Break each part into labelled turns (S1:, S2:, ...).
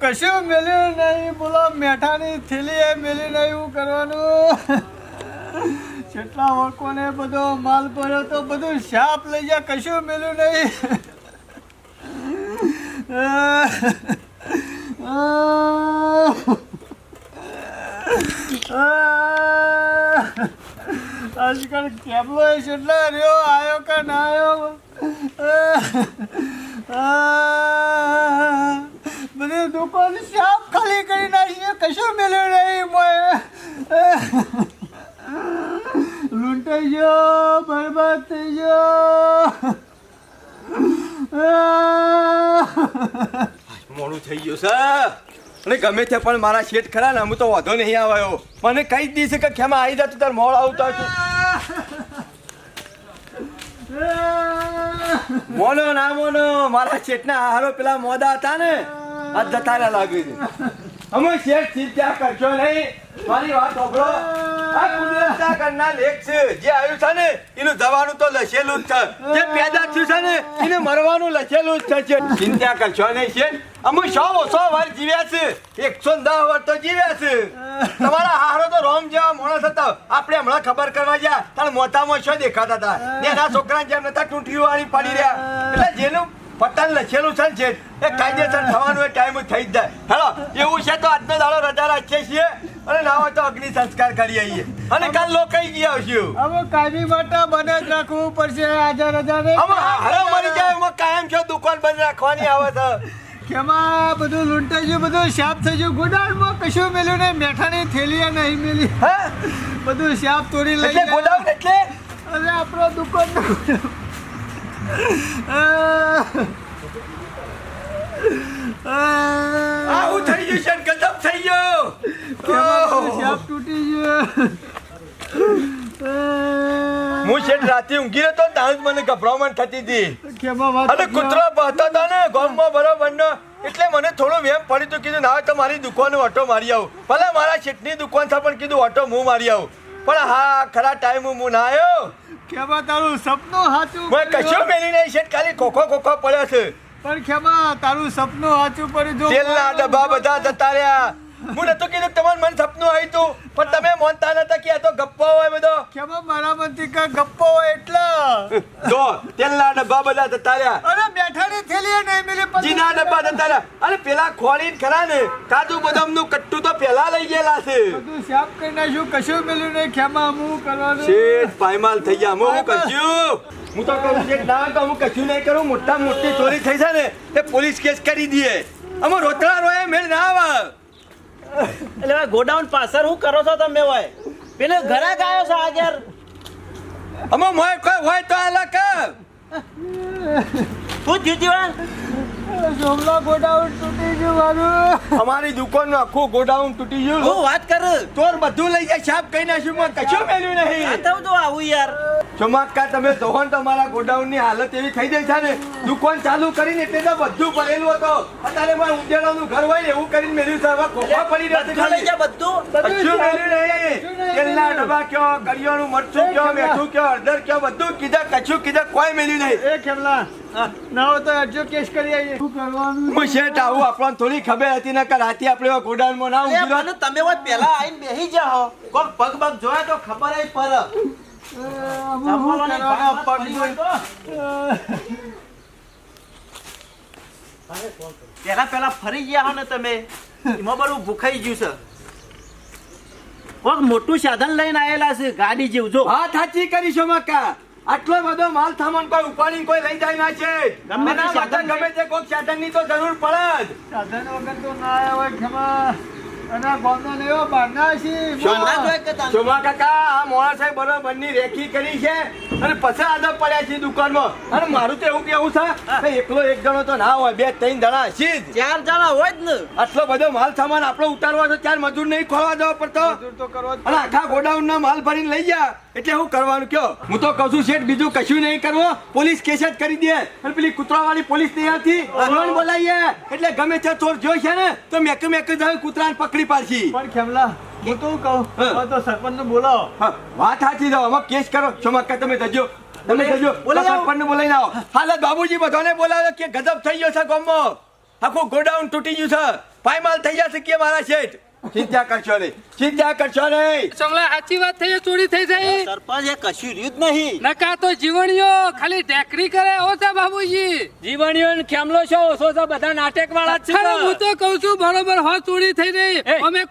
S1: ગયું કશું મેલ્યું નહીં. બોલો, મેઠાની થેલી એ મેલી નહીં એવું કરવાનું. જેટલા ઓળખોને બધો માલ ભર્યો તો બધું શાપ લઈ જાય કશું મેલ્યું નહીં. આજકાલ કેબલો એ કેટલા રહ્યો? આવ્યો કે ના આવ્યો બધી દુકાન સાફ ખાલી કરી નાખીએ કશું મેળ્યું નહીં મોય લૂંટાઈ ગયો, બરબાદ થઈ ગયો.
S2: મોડું થઈ ગયું છે. અને ગમે તે પણ મારા શેઠ ખરા ને હું તો વાંધો નહીં આવ્યો. મને કઈ જ દીશે કે ખેમાં આવી જતું, તાર મોડ આવતા છું મોનો ના મોનો, મારા શેઠના આહારો પેલા મોદા હતા ને. આ લાગે છે. અમે શેઠ ચિંતા કરશો નહીં. મારી વાત સાંભળો. આ કુદરતના ઘરના લેખ છે. જે આવ્યું છે ને, એનું જવાનું તો લખેલું જ છે. જે પેદા થયું છે ને, એને મરવાનું લખેલું જ છે ચિંતા કરશો નહીં શેઠ. અમે સો સો વાર જીવ્યા છે. એકસો દસ વાર તો જીવ્યા છે. તમારા હારો તો રોમ જેવા માણસ હતા. આપણે હમણાં ખબર કરવા ગયા. તાર મોટામાં શું દેખાતા હતા? એના છોકરા જેમ નતા ટૂંટી વાળી પડી રહ્યા. એટલે જેનું પતન લખેલું છે ને છે. એ કાયદેસર થવાનો એ ટાઈમ થઈ જ જાય. હેલો એવું છે તો આજનો દાડો રજા રાખીએ છીએ અને ના હોય તો અગ્નિ સંસ્કાર કરી આવીએ. અને કાલ લોકો ગયા આવશું?
S1: હવે કાયમી માટે બને જ રાખવું પડશે આજે રજા નહીં
S2: હવે હારો મરી જાય એમાં કાયમ છે દુકાન બંધ રાખવાની આવે છે.
S1: કેમાં બધું લૂંટાઈ ગયું બધું શાપ થઈ ગયું. ગોડાઉનમાં કશું મેલ્યું નહીં. મેઠાની થેલી નહીં મેલી.
S2: હા?
S1: બધું શાપ તોડી લઈ.
S2: ગોડાઉન એટલે?
S1: અરે આપણો દુકાન
S2: આવું થઈ ગયું છે ગજબ થઈ ગયો. ઓહો.
S1: તૂટી ગયો?
S2: હું શેઠ રાતે ઊંઘી રહ્યો તો ત્યાં જ મને ગભરામણ થતી હતી. અને કૂતરા બહતા હતા ને ગામમાં બરાબર ને એટલે મને થોડું વેમ પડ્યું હતું કીધું ના તો મારી દુકાને ઓટો મારી આવું. ભલે મારા શેઠની દુકાન છે પણ કીધું ઓટો હું મારી આવું. પણ હા ખરા ટાઈમ હું ના આવ્યો.
S1: કેમાં તારું સપનું સાચું
S2: મેં કશું મેલી નહીં છે ખાલી ખોખો ખોખો પડ્યો છે.
S1: પણ કેમાં તારું સપનું સાચું પડ્યું જો
S2: છેલ્લા ડબ્બા બધા જતા રહ્યા. હું નતું કીધું તમારું મન સપનું આવ્યું હતું પણ તમે માનતા નતા કે આ તો ગપ્પો હોય બધો.
S1: કેમાં મારા મનથી કે ગપ્પો હોય એટલે?
S2: જો તેલના ડબ્બા બધા જતા રહ્યા.
S1: અરે બેઠાની થેલીએ નહીં મિલી
S2: જીના ડબ્બા જતા રહ્યા. અરે પેલા ખોળીને ખરા ને. કાજુ બદામનું કટ્ટુ તો પેલા લઈ ગયેલા છે.
S1: બધું શાપ કરી નાખ્યું. કશું મેલ્યું નહીં. ખેમાં હું કરવાનું?
S2: શેઠ પાયમાલ થઈ ગયા. હું કશું? હું તો કહું છું ના તો હું કશું નહીં કરું. મોટા મોટી ચોરી થઈ છે ને તે પોલીસ કેસ કરી દઈએ. અમે રોતડા રોય મેળ ના આવે.
S3: એટલે ભાઈ ગોડાઉન પાછળ શું કરો છો તમે ભાઈ? પેલે ઘરે ગાયો છો આગળ
S2: અમો મોય કોઈ હોય તો અલગ
S3: તું જીતીવાન
S1: જોમલા ગોડાઉન તૂટી ગયું મારું.
S2: અમારી દુકાનનું આખું ગોડાઉન તૂટી ગયું.
S3: હું વાત કર?
S2: ચોર બધું લઈ જાય છાપ કઈ નાખ્યું મેં કશું મેલ્યું
S3: આ
S2: નહીં
S3: તો આવું યાર.
S2: ચમત્કાર તમે જોવો ને તમારા ગોડાઉનની હાલત એવી થઈ જાય છે ને દુકાન ચાલુ કરીને એટલે તો બધું ભરેલું હતું. અત્યારે મારે ઉજેડાનું ઘર હોય ને એવું કરીને મેલ્યું છે હવે કોપા પડી રહ્યા છે.
S3: બધું
S2: ખાલી.
S3: જા બધું?
S2: મેલ્યું નહીં તેલના ડબ્બા કયો કરિયાણું મરચું કયો મેઠું કયો હળદર કયો બધું કીધા કશું કીધા કોઈ મેલ્યું નહીં.
S1: એ ખેમલા. ના હોય તો અરજો કેસ કરી આવીએ. શું કરવાનું?
S2: હું શેઠ આવું આપણને થોડી ખબર હતી ને કે રાતે આપણે ગોડાઉનમાં ના
S3: અરે તમે હોય પેલા આઈને બેહી જાઓ. કોક પગ પગ જોયા તો ખબર જ પર.
S1: અમે શું કરવાના પગ જોઈ?
S3: પેલા પેલા ફરી ગયા હો ને તમે એમાં બધું ભૂખાઈ ગયું છે કોક મોટું સાધન લઈને આવેલા છે ગાડી જેવું. જો.
S2: હા સાચી કરી છો મક્કા. આટલો બધો માલ સામાન કોઈ ઉપાડી કોઈ લઈ જાય ના છે.
S3: ગમે તે
S2: એના
S3: સાધન
S2: ગમે તે કોઈક સાધનની તો જરૂર પડે જ.
S1: સાધન વગર તો ના આવે હોય ખેમા અને ગોમનો લેવો બહારના છીએ
S3: શોના જોઈ કે તને?
S2: ચોમા કાકા આ મોણા સાહેબ બરોબરની રેખી કરી છે અને પછી આદત પડ્યા છે દુકાનમાં. અને મારું તો એવું કેવું છે એકલો એક જણો તો ના હોય બે ત્રણ જણા હશે જ.
S3: ચાર જણા હોય જ ને.
S2: આટલો બધો માલ સામાન આપણો ઉતારવા તો ચાર મજૂર નહીં ખોલવા જવા પડતો.
S1: મજૂર તો કરવો જ
S2: અને આખા ગોડાઉન ના માલ ભરીને લઈ ગયા. એટલે હું કરવાનું કયો? હું તો કહું છું શેઠ બીજું કશું નહીં કરવું. પોલીસ કેસ જ કરી દે. અને પેલી કુતરા વાળી પોલીસ નહીં હતી લોન બોલાવીએ. એટલે ગમે તે ચોર જોઈ છે ને તો મેક મેક જ કૂતરાને પકડી પાડશી.
S1: પણ ખેમલા હું તો કહું?
S2: હા.
S1: તો સરપંચ બોલાવો.
S2: હા, વાત સાચી છે. અમે કેસ કરો. ચમક્કા તમે જજો. તમે જજો.
S3: બોલાવો આવો.
S2: બોલાવી આવો. હાલ બાબુજી બધાને બોલાવો કે ગજબ થઈ ગયો છે ગામમાં. આખું ગોડાઉન તૂટી ગયું છે. પાયમાલ થઈ જશે કે મારા શેઠ? ચિંતા કરશો નહીં. ચિંતા કરશો નહીં.
S4: સમલા સાચી વાત થઈ ચોરી થઈ જાય
S3: સરપંચ એ કશું રહ્યું જ નહીં.
S4: નકા તો જીવણીઓ ખાલી ઢેકરી કરે ઓ છે બાબુજી?
S5: જીવણીઓ ને ખેમલો છો ઓછો છો બધા નાટક વાળા
S4: છે. હું તો કઉ છું બરોબર હો ચોરી થઈ રહી અમે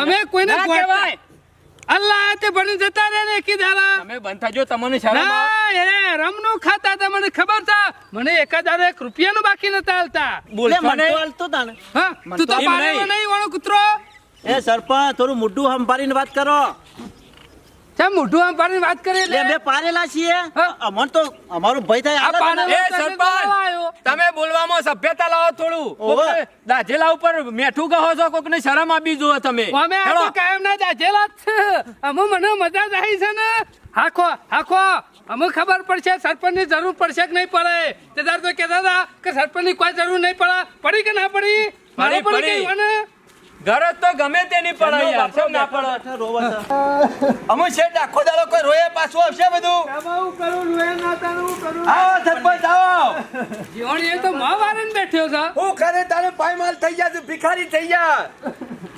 S4: અમે કોઈને
S5: કહેવાય.
S4: અલ્લાહ તે ભણી જતા રે ને કી દાડા.
S5: તમે બંધ થજો તમને શરમ
S4: ના એ રમનું ખાતા હતા મને ખબર છે. મને એક હજાર એક રૂપિયાનું બાકી નતા
S5: આલતા
S3: બોલ મને
S5: નહીં.
S3: તો.
S4: હા તું તો પાડેલો
S5: નહીં.
S4: નહીં વાળો કૂતરો.
S3: એ સરપંચ થોડું મોઢું સંભાળીને વાત કરો.
S4: ચા મોઢું આમ વાત કરી
S3: એટલે? અમે પારેલા છીએ. અમન તો અમારું ભય થાય
S4: આ
S3: હાલો
S4: પાડેલો
S3: તને.
S5: એ સરપંચ તમે બોલવામાં સભ્યતા લાવો થોડું. દાજેલા ઉપર મેઠું કહો છો કોકને શરમ આપી જુઓ તમે.
S4: અમે તો કાયમ ના દાજેલા જ છે. અમે મને મજા જ છે ને. હાખો હાખો. અમે ખબર પડશે સરપંચની જરૂર પડશે કે નહીં પડે. તે તાર તો કહેતા હતા કે સરપંચની કોઈ જરૂર નહીં પડે. પડી કે ના પડી? મારે
S5: પડી,
S4: પડી
S5: પડી.
S4: ગઈ મને
S5: ઘર જ તો ગમે તેની પડે યાર કેમ ના પડે
S3: બેઠો રોવે છે.
S2: અમુ શેઠ આખો દાડો કોઈ રોયે પાછું આવશે બધું?
S1: હું કરું લોહી નાતાનું હું કરું
S2: આવો સરપંચ આવો.
S4: જીવણ એ તો માં વારન બેઠ્યો છે.
S2: હું ખરે તારે પાયમાલ થઈ ગયા છે ભિખારી થઈ ગયા.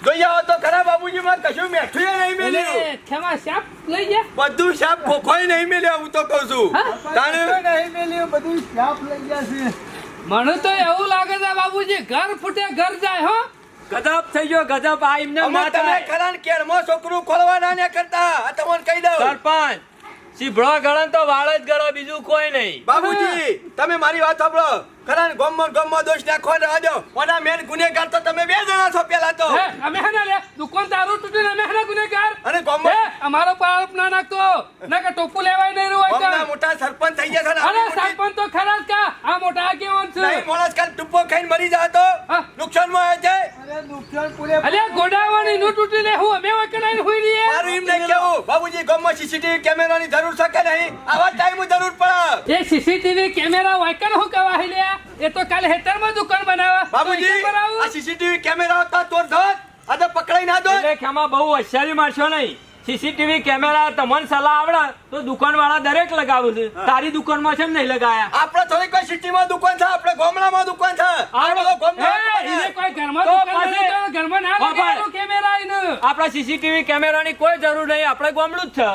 S2: જોઈ આવો તો ખરા બાબુજી માં કશું મેઠું નહીં મેલ્યું
S4: ખેમા શાપ લઈ ગયા?
S2: બધું સાપ ખોખોય નહીં મેલ્યો હું તો કહું છું. તાણે
S1: કશું નહીં મેલ્યું બધું શાપ લઈ ગયા છે.
S4: મને તો એવું લાગે છે બાબુજી ઘર ફૂટે ઘર જાય હો.
S5: ગજબ થઈ ગયો ગજબ. આ એમને
S2: અમે
S5: ના
S2: તમે
S5: થાય
S2: ખરા ને કેળમાં છોકરું ખોલવાના ને કરતા આ તમને કહી દઉં.
S5: સરપંચ સીભળો ગળન તો વાળ જ ગળો બીજું કોઈ નહીં.
S2: બાબુજી તમે મારી વાત સાંભળો. ખરા ને ગમમાં ગમમાં દોષ નાખો ને આજો ઓના મેન ગુનેગાર તો તમે બે જણા છો પેલા તો.
S4: હે અમે હે ને લે દુકાન દારૂ તૂટી અમે હે ગુનેગાર?
S2: અને
S4: હે
S2: ગમમાં
S4: અમારો પર આરોપ ના નાખતો. ના કે ટોપુ લેવાય નહીં રહ્યું હોય
S2: ગમના મોટા સરપંચ થઈ ગયા છે
S4: અરે સરપંચ તો ખરા જ કા. આ મોટા આગેવાન છે.
S2: નહીં માણસ કાલ ટુપ્પો ખાઈને મરી જાય તો
S4: હા.
S2: નુકસાનમાં આવે છે.
S1: અરે નુકસાન પૂરે
S4: અરે ગોડાવાની નું તૂટી લે હું અમે વકનાઈ હોઈ રહીએ.
S2: મારું એમ નહીં કેવું બાબુજી ગમમાં સીસીટીવી કેમેરાની જરૂર છે કે નહીં? આવા ટાઈમ જરૂર પડે.
S4: એ સીસીટીવી કેમેરા વાયકન હું કવાહી લે. એ તો કાલે હેતરમાં દુકાન બનાવવા
S2: બાબુજી? આ સીસીટીવી કેમેરા હતા તોર ધર આજે પકડાઈ ના દો
S5: એટલે ખેમા બહુ હોશિયારી મારશો નહીં. સીસીટીવી કેમેરા તમને સલાહ આવડે તો દુકાન વાળા દરેક લગાવું છે. તારી દુકાનમાં છે નહીં લગાયા.
S2: આપડે થોડી કોઈ સિટીમાં દુકાન છે આપડે ગામડામાં દુકાન છે.
S4: ઘરમાં દુકાન ના કેમેરા એને.
S5: સીસીટીવી કેમેરાની કોઈ જરૂર નહીં આપણે ગામડું જ છે.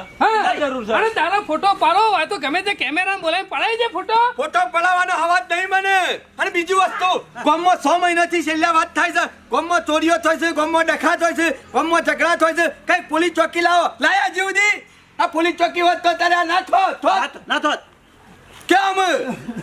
S5: જરૂર છે.
S4: અને તારો ફોટો પાડો હોય તો ગમે તે કેમેરા બોલાવી પડાય છે ફોટો.
S2: ફોટો પડાવવાનો અવાજ નહીં મને. અને બીજી વસ્તુ ગામમાં છ મહિનાથી છેલ્લા વાત થાય છે. ગામમાં ચોરીઓ થાય છે ગોમમાં ડખા થાય છે ગોમમાં ઝઘડા થાય છે. કઈ પોલીસ ચોકી લાવો. લાયા જીવદી આ પોલીસ ચોકી હોત તો તારે ના થોત થોત
S3: ના- થોત.
S2: કેમ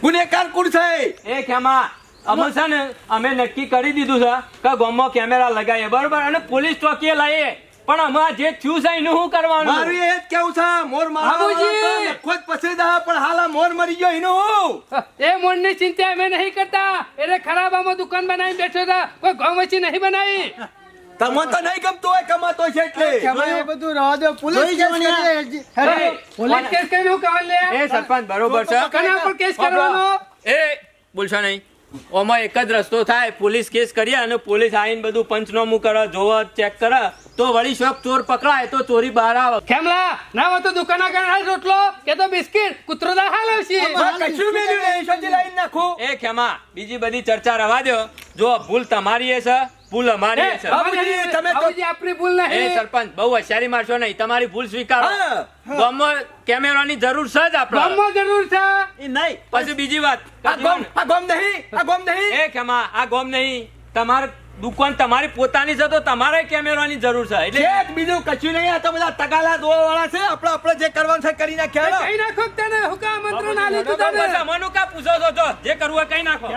S2: ગુનેગાર કોણ છે?
S5: એ કેમા? અમે છે ને અમે નક્કી કરી દીધું છે કે ગોમમાં કેમેરા લગાવીએ બરોબર? અને પોલીસ ચોકીએ લાવીએ પણ આમાં જે થયું છે એનું શું કરવાનું?
S2: મારું એ જ કેવું છે મોર
S4: બાબુજી!
S2: વાળો જ પસંદ આવે, પણ હાલ મોર મરી ગયો એનું હું?
S4: એ મોણની ચિંતા અમે નહીં કરતા. એટલે ખરાબામાં દુકાન બનાવી બેઠો હતા. કોઈ ઘઉં વચ્ચે નહીં બનાવી.
S2: તમે તો નહીં ગમતું હોય કમાતો છે એટલે.
S1: ખેમા બધું રહેવા દો પોલીસ કેસ
S3: આ.
S4: પોલીસ કેસ કરીને હું કહેવા લે?
S5: એ સરપંચ બરોબર છે.
S4: કના પર કેસ કરવાનો?
S5: એ બોલશો નહીં. ઓમાં એક જ રસ્તો થાય. પોલીસ કેસ કરીએ અને પોલીસ આવીને બધું પંચનામું કરે જોવે ચેક કરે. તો વળી શોખ ચોર પકડાય તો ચોરી બહાર આવે.
S4: ખેમલા ના હોય તો દુકાન આગળ રોટલો કે તો બિસ્કિટ? કૂતરો દાખલ હાલ આવશે.
S2: કશું મેલ્યું નહીં, લાઈન નાખું.
S5: એ ખેમા બીજી બધી ચર્ચા રવા દો જો ભૂલ તમારી એ છે ભૂલ અમારી છે
S2: બાબુજી, તમે
S4: બાબુજી, આપણી ભૂલ
S5: એ સરપંચ બહુ હોશિયારી મારશો નહીં. તમારી ભૂલ સ્વીકારો.
S2: હા.
S5: ગામમાં કેમેરાની જરૂર છે જ આપણે.
S4: ગામમાં જરૂર છે.
S3: નહીં.
S5: પછી બીજી વાત.
S2: આ ગોમ આ ગોમ નહીં આ ગોમ નહીં.
S5: એ ખેમા આ ગોમ નહીં. તમારે દુકાન તમારી પોતાની છે તો તમારે કેમેરાની જરૂર છે. એટલે
S2: એક બીજું કશું નહીં આ તો બધા તગાલા દોવા વાળા છે. આપણે આપણે જે કરવાનું છે કરી નાખ્યા.
S4: કઈ નાખો તને? હું કામ મંત્ર ના લીધું
S5: તો
S4: તને?
S5: બસ કા પૂછો છો જો જે કરવું હોય કઈ નાખો.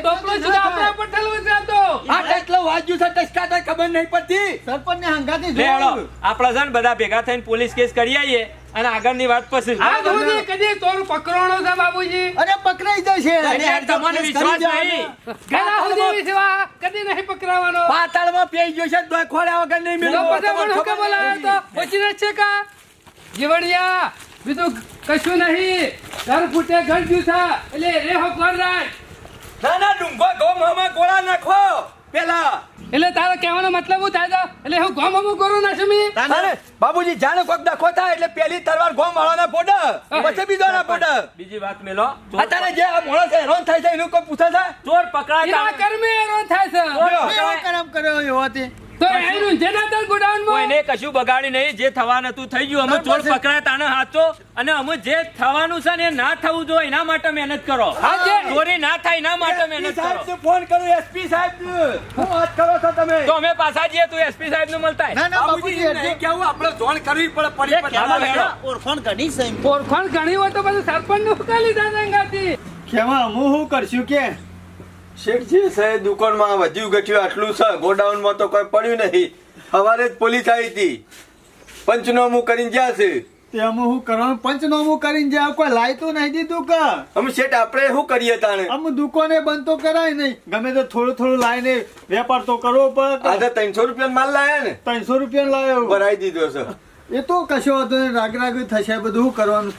S4: ટોપલો સીધા આપણા પર ઠલવું છે તો.
S2: આ કેટલો વાગ્યું છે ટચકા તો ખબર નહીં પડતી.
S1: સરપંચ ને
S5: હંગાતી હેડો
S1: જોવાનું.
S5: આપણે છે ને બધા ભેગા થઈને પોલીસ કેસ કરી આવીએ. અને આગળની વાત પછી.
S4: આ સુધી કદી તોર પકડવાનો છે બાબુજી?
S1: અરે પકડાઈ જશે.
S5: અરે તમને વિશ્વાસ નહીં.
S4: ઘણા સુધી વિશ્વા કદી નહીં પકડાવાનો.
S2: પાતાળમાં પેઈ ગયો છે તોય ખોળ્યા વગર નહીં
S4: તો પછી મને હુકમ બોલાવ્યો તો પછી છે કા? જીવડિયા બીજું કશું નહીં. ઘર ફૂટે ઘર જુસા એટલે રે હો ઘર રાખ
S2: ના ના ડુંગો ગોમ હમા ગોળા નાખો. પેલા
S4: એટલે તારો કહેવાનો મતલબ હું થાય છે એટલે હું ગોમ અમુક કરું ના છું
S2: અરે બાબુજી જાણે કોક ડખો થાય એટલે પેલી તરવાર ગોમ વાળાના પોડ પછી બીજોના પોડ
S5: બીજી વાત મેલો
S2: અત્યારે જે આ માણસ હેરાન થાય છે એનું કોઈ પૂછે છે?
S5: ચોર પકડાય તાણે-
S4: કર્મે હેરાન થાય છે.
S5: ચોર
S1: એવો કર્યો એવો તે
S4: તો એનું જેના ગોડાઉનમાં
S5: એને કશું બગાડી નહીં. જે થવાનું હતું થઈ ગયું. અમે ચોર પકડાય તાને હાચો. અને અમે જે થવાનું છે ને એ ના થવું જોઈએ. એના માટે મહેનત કરો. ચોરી ના થાય એના માટે મહેનત કરો.
S2: ફોન કરો એસપી સાહેબ હું વાત કરો છો તમે?
S5: તો અમે પાછા જઈએ તું એસપી સાહેબનું મળતા
S1: ના ના બાપુજી
S2: નહીં કેવું? આપણે જોણ કરવી પડે પડી પડે.
S3: ઓળખાણ ઘણી છે એમ.
S4: ઘણી હોય તો પછી સરપંચનું ઉકેલી દાદા ગાતી
S1: કેવા? હું શું કરશું કે?
S2: શેઠજી સાહેબ દુકાનમાં વધ્યું ઘટ્યું આટલું છે ગોડાઉનમાં તો કોઈ પડ્યું નહીં. સવારે જ પોલીસ આવી હતી. પંચનામું કરીને જ્યાં છે.
S1: તે અમે શું કરવાનું? પંચનામું કરીને જ્યાં કોઈ લાયતું નહીં દીધું કે?
S2: અમે શેઠ આપણે શું કરીએ તાણે?
S1: અમે દુકાને બંધ તો કરાય નહીં. ગમે તો થોડું થોડું લાઈને વેપાર તો કરવો પડે
S2: આજે ત્રણસો રૂપિયા માલ લાયા ને?
S1: ત્રણસો રૂપિયા લાવ્યો
S2: ભરાઈ દીધો છે.
S1: એ તો કશો વાંધો નહીં રાગ રાગ થશે બધું કરવાનું.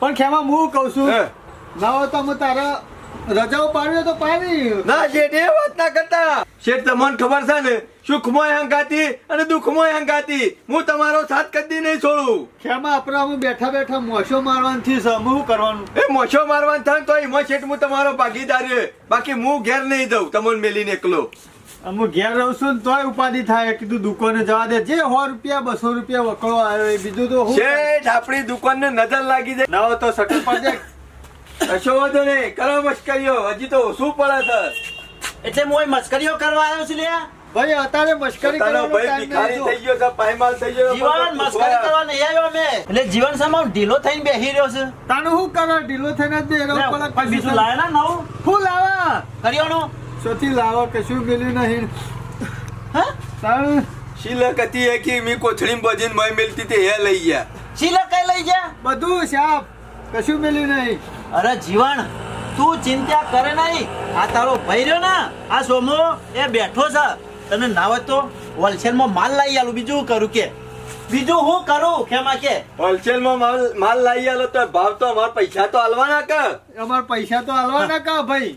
S1: પણ ખેમા હું કહું છું
S2: હે.
S1: ના હોય તો અમે તારા રજાઓ પાડવી તો પાડી.
S2: ના શેઠ એ વાત ના કરતા. શેઠ તમને ખબર છે ને સુખમોય હંગાતી અને દુઃખમોય હંગાતી. હું તમારો સાથ કદી નહીં છોડું.
S1: ખેમા આપણા હું બેઠા બેઠા મોશો મારવાનું થી શું કરવાનું?
S2: એ મોશો મારવાનું થાય તો એમાં શેઠ હું તમારો ભાગીદાર બાકી હું ઘેર નહીં દઉં તમને મેલીને એકલો.
S1: અમે ઘેર રહું છું તોય ઉપાધિ થાય. કીધું દુકાને જવા દે. જે સો રૂપિયા બસો રૂપિયા વકળો આવ્યો એ. બીજું તો
S2: શેઠ આપણી દુકાન ને નજર લાગી જાય.
S1: ના તો સટલ પડે
S2: કશો વાંધો નહીં. કરો મશ્કરીઓ હજી તો શું પડે છે?
S3: એટલે હું અહીં મસ્કરીઓ કરવા આવ્યો છું લ્યા.
S1: ભાઈ અત્યારે મશ્કરી
S2: તારો
S1: કરવાનો
S2: ભાઈ
S1: નહીં
S2: ભિખારી થઈ ગયો છે પાયમાલ થઈ ગયો
S3: જીવન મસ્કરી કરવા નહીં આવ્યો મે એટલે જીવન સામાન ઢીલો થઈને બેસી રહ્યો છે.
S1: તાનું શું કરો? ઢીલો થઈને જ બેરો
S3: લે, કોઈ બીજું લાયા ના નવું?
S1: શું લાવા?
S3: કરિયાણું?
S1: સોથી લાવો કશું મેલ્યું નહીં.
S3: હા?
S1: તાણ?
S2: શિલક હતી એ કે મી કોથળીમાં ભજીને મય મેલતી તે હે લઈ ગયા.
S3: શિલક કઈ લઈ ગયા?
S1: બધું શાપ કશું મિલ્યું નહીં.
S3: અરે જીવન તું ચિંતા કરે નહીં. આ તારો ભાઈ રહ્યો ને? આ સોમો એ બેઠો છે. તને ના હોય તો હોલસેલમાં માલ લાવી આલું. બીજું શું કરું કે? બીજું હું કરું? કેમાં કે?
S2: હોલસેલમાં માલ માલ લાવી આલો તો ભાવ તો અમાર પૈસા તો હલવાના કે
S1: અમાર પૈસા તો હાલવાના કા ભાઈ?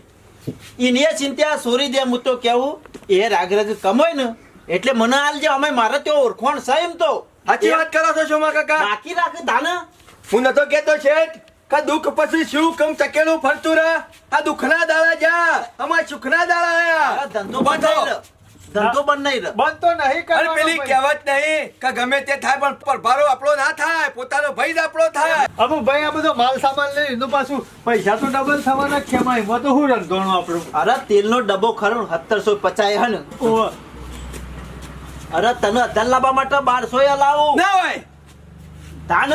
S3: ઇને ચિંતા સોરી દે હું તો કેવું એ રાગ રાગ કમાય ને એટલે મને હાલજે અમે મારે તો ઓળખોણ છે એમ તો.
S2: સાચી વાત કરો છો શોમા કાકા?
S3: બાકી રાખ દાના.
S2: હું નતો કેતો શેઠ. કે દુઃખ પછી શું? કમ ચકેલું ફરતું રે આ દુઃખના દાડા જા. અમાર સુખના દાડા આયા
S3: ધંધો બંધ ધંધો બંધ નહીં
S1: બંધ તો નહીં કરે
S2: પેલી કહેવત નહીં કે ગમે તે થાય પણ પરભારો આપણો ના થાય પોતાનો ભાઈ જ આપણો થાય.
S1: અમુ ભાઈ આ બધો માલ સામાન લઈ એનું પાછું પૈસા તો ડબલ થવાના કેમાં એમાં તો હું રંધોણું આપણું?
S3: અરે તેલનો ડબ્બો ખરો સત્તરસો પચાસ હે ને. અરે તને અઢાર લાવવા માટે બારસો લાવું.
S2: ના હોય.
S3: તાન.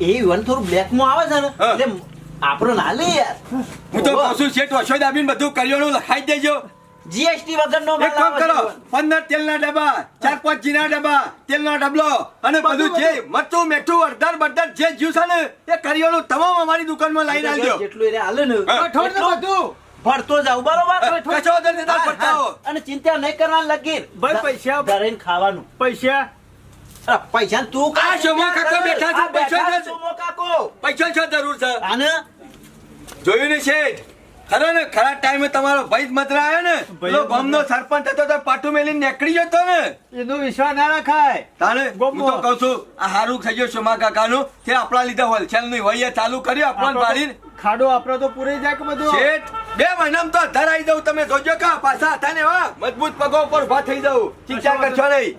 S3: એ ઇવન થોડું બ્લેકમાં આવે છે ને એટલે આપણો ના લે યાર.
S2: હું તો કહું છું શેઠ વર્ષો દાબીને બધું કરિયાણું લખાઈ દેજો.
S3: જીએસટી વગર નો
S2: એક કામ કરો પંદર તેલના ડબ્બા ચાર પાંચ જીના ડબ્બા તેલનો ડબલો અને બધું જે મરચું મેઠું અડધર બડધર જે જ્યુસ છે ને એ કરિયાણું તમામ અમારી દુકાનમાં લાવીને આવજો.
S3: જેટલું એ હાલે ને.
S1: બધું.
S3: ભરતો જાવ બરોબર?
S2: કશો
S3: અને ચિંતા નહીં કરવાની લગીર.
S1: ભાઈ પૈસા-
S3: ભરીને ખાવાનું.
S1: પૈસા
S3: પૈસા તું
S2: આ શોમો કાકો બેઠા છે, પૈસા.
S3: શોમો કાકો.
S2: પૈસા છો જરૂર છે.
S3: આને
S2: જોયું ને શેઠ? ખરો ને? ખરા ટાઈમે તમારો ભાઈ જ મતરા આવ્યો ને? પેલો
S1: ગોમ
S2: ગામનો સરપંચ હતો તો પાટું મેલી નીકળી જતો ને?
S1: એનો વિશ્વાસ ના રખાય.
S2: તારે હું તો કહું છું આ હારું થઈ ગયું શોમા કાકાનું. તે આપણા લીધે હોલસેલનું વહીએ ચાલુ કર્યું
S1: આપણા આપણો ખાડો આપણો તો પૂરે જાય કે બધું?
S2: શેઠ બે મહિનામાં તો અધાર આવી જાઉં. તમે જોજો કા પાછા હતા ને વા મજબૂત પગો ઉપર ઊભા થઈ જાઉં. ચિંતા કરશો નહીં.